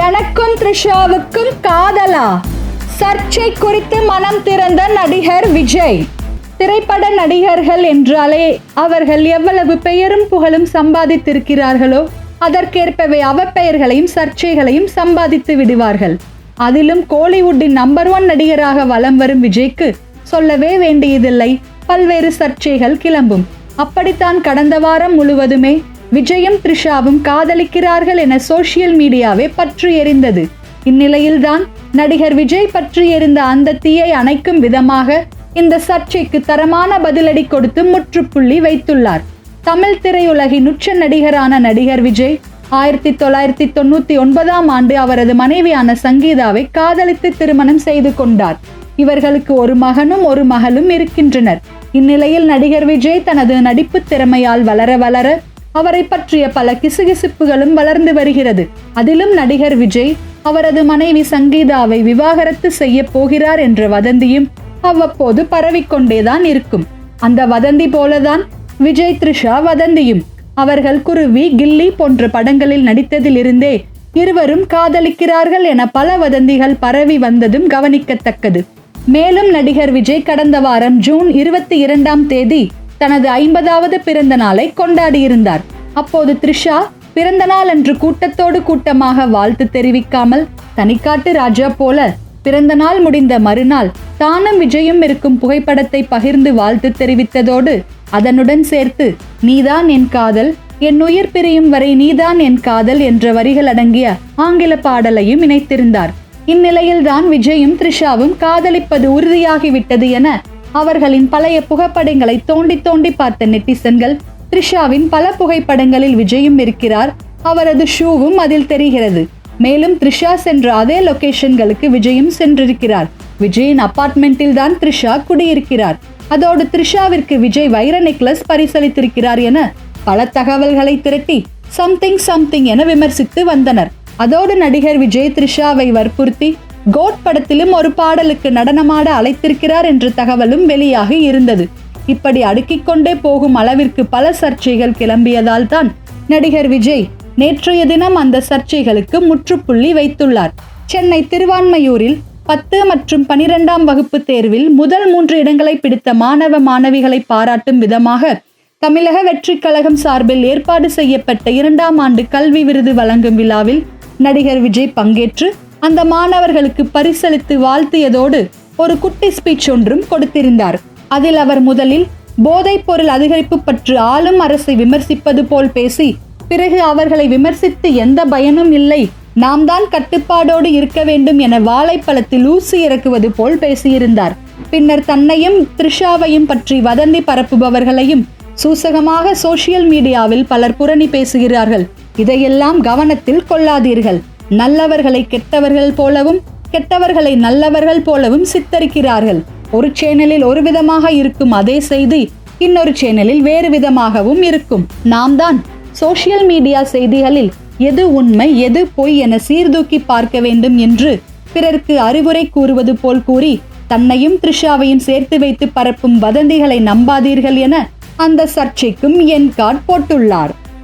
எனக்கும் த்ரிஷாவுக்கும் காதலா? சர்ச்சை குறித்து மனம் திறந்த நடிகர் விஜய். திரைப்பட நடிகர்கள் என்றாலே அவர்கள் எவ்வளவு பெயரும் புகழும் சம்பாதித்திருக்கிறார்களோ அதற்கேற்பவே அவப்பெயர்களையும் சர்ச்சைகளையும் சம்பாதித்து விடுவார்கள். அதிலும் கோலிவுட்டின் நம்பர் ஒன் நடிகராக வலம் வரும் விஜய்க்கு சொல்லவே வேண்டியதில்லை. பல்வேறு சர்ச்சைகள் கிளம்பும். அப்படித்தான் கடந்த வாரம் முழுவதுமே விஜயும் த்ரிஷாவும் காதலிக்கிறார்கள் என சோசியல் மீடியாவே பற்றி எரிந்தது. இந்நிலையில்தான் நடிகர் விஜய் பற்றி எரிந்த அந்த தீயை அணைக்கும் விதமாக இந்த சர்ச்சைக்கு தரமான பதிலடி கொடுத்து முற்றுப்புள்ளி வைத்துள்ளார். தமிழ் திரையுலகின் உச்ச நடிகரான நடிகர் விஜய் ஆயிரத்தி தொள்ளாயிரத்தி தொண்ணூத்தி ஒன்பதாம் ஆண்டு அவரது மனைவியான சங்கீதாவை காதலித்து திருமணம் செய்து கொண்டார். இவர்களுக்கு ஒரு மகனும் ஒரு மகளும் இருக்கின்றனர். இந்நிலையில் நடிகர் விஜய் தனது நடிப்பு திறமையால் வளர வளர அவரை பற்றிய பல கிசுகிசுப்புகளும் வளர்ந்து வருகிறது. அதிலும் நடிகர் விஜய் அவரது மனைவி சங்கீதாவை விவாகரத்து செய்ய போகிறார் என்ற வதந்தியும் அவ்வப்போது பரவிக்கொண்டேதான் இருக்கும். அந்த வதந்தி போலதான் விஜய் த்ரிஷா வதந்தியும். அவர்கள் குருவி கில்லி போன்ற படங்களில் நடித்ததிலிருந்தே இருவரும் காதலிக்கிறார்கள் என பல வதந்திகள் பரவி வந்ததும் கவனிக்கத்தக்கது. மேலும் நடிகர் விஜய் கடந்த வாரம் ஜூன் இருபத்தி இரண்டாம் தேதி தனது ஐம்பதாவது பிறந்த நாளை கொண்டாடியிருந்தார். அப்போது த்ரிஷா பிறந்த நாள் அன்று கூட்டத்தோடு கூட்டமாக வாழ்த்து தெரிவிக்காமல் தனிக்காட்டு ராஜா போல பிறந்த நாள் முடிந்த மறுநாள் தானும் விஜயும் இருக்கும் புகைப்படத்தை பகிர்ந்து வாழ்த்து தெரிவித்ததோடு அதனுடன் சேர்த்து நீதான் என் காதல் என் உயிர் பிரியும் வரை நீதான் என் காதல் என்ற வரிகள் அடங்கிய ஆங்கில பாடலையும் இணைத்திருந்தார். இந்நிலையில்தான் விஜயும் த்ரிஷாவும் காதலிப்பது உறுதியாகிவிட்டது என அவர்களின் பழைய புகைப்படங்களை தோண்டி தோண்டி பார்த்த நெட்டிசன்கள் த்ரிஷாவின் பல புகைப்படங்களில் விஜயும் இருக்கிறார். அவரது ஷூவும் அதில் தெரிகிறது. மேலும் த்ரிஷா சென்ற அதே லொகேஷன்களுக்கு விஜயும் சென்றிருக்கிறார். விஜயின் அபார்ட்மெண்ட்டில் தான் த்ரிஷா குடியிருக்கிறார். அதோடு த்ரிஷாவிற்கு விஜய் வைர நெக்லஸ் பரிசளித்திருக்கிறார் என பல தகவல்களை திரட்டி சம்திங் சம்திங் என விமர்சித்து வந்தனர். அதோடு நடிகர் விஜய் த்ரிஷாவை வற்புறுத்தி கோட் படத்திலும் ஒரு பாடலுக்கு நடனமாட அழைத்திருக்கிறார் என்ற தகவலும் வெளியாகி இருந்தது. இப்படி அடுக்கிக் கொண்டே போகும் அளவிற்கு பல சர்ச்சைகள் கிளம்பியதால் தான் நடிகர் விஜய் நேற்றைய தினம் அந்த சர்ச்சைகளுக்கு முற்றுப்புள்ளி வைத்துள்ளார். சென்னை திருவான்மையூரில் பத்து மற்றும் பனிரெண்டாம் வகுப்பு தேர்வில் முதல் மூன்று இடங்களை பிடித்த மாணவ மாணவிகளை பாராட்டும் விதமாக தமிழக வெற்றிக் கழகம் சார்பில் ஏற்பாடு செய்யப்பட்ட இரண்டாம் ஆண்டு கல்வி விருது வழங்கும் விழாவில் நடிகர் விஜய் பங்கேற்று அந்த மாணவர்களுக்கு பரிசளித்து வாழ்த்தியதோடு ஒரு குட்டி ஸ்பீச் ஒன்றும் கொடுத்திருந்தார். அதில் அவர் முதலில் போதைப் பொருள் அதிகரிப்பு பற்றி ஆளும் அரசை விமர்சிப்பது போல் பேசி பிறகு அவர்களை விமர்சித்து எந்த பயனும் இல்லை நாம் தான் கட்டுப்பாடோடு இருக்க வேண்டும் என வாழைப்பழத்தில் ஊசி இறக்குவது போல் பேசியிருந்தார். பின்னர் தன்னையும் த்ரிஷாவையும் பற்றி வதந்தி பரப்புபவர்களையும் சூசகமாக சோசியல் மீடியாவில் பலர் புரணி பேசுகிறார்கள். இதையெல்லாம் கவனத்தில் கொள்ளாதீர்கள். நல்லவர்களை கெட்டவர்கள் போலவும் கெட்டவர்களை நல்லவர்கள் போலவும் சித்தரிக்கிறார்கள். ஒரு சேனலில் ஒரு விதமாக இருக்கும் அதே செய்தி இன்னொரு சேனலில் வேறு விதமாகவும் இருக்கும். நாம் தான் சோசியல் மீடியா செய்திகளில் எது உண்மை எது பொய் என சீர்தூக்கி பார்க்க வேண்டும் என்று பிறருக்கு அறிவுரை கூறுவது போல் கூறி தன்னையும் த்ரிஷாவையும் சேர்த்து வைத்து பரப்பும் வதந்திகளை நம்பாதீர்கள் என அந்த சர்ச்சைக்கும் என் கார்டு போட்டுள்ளார்.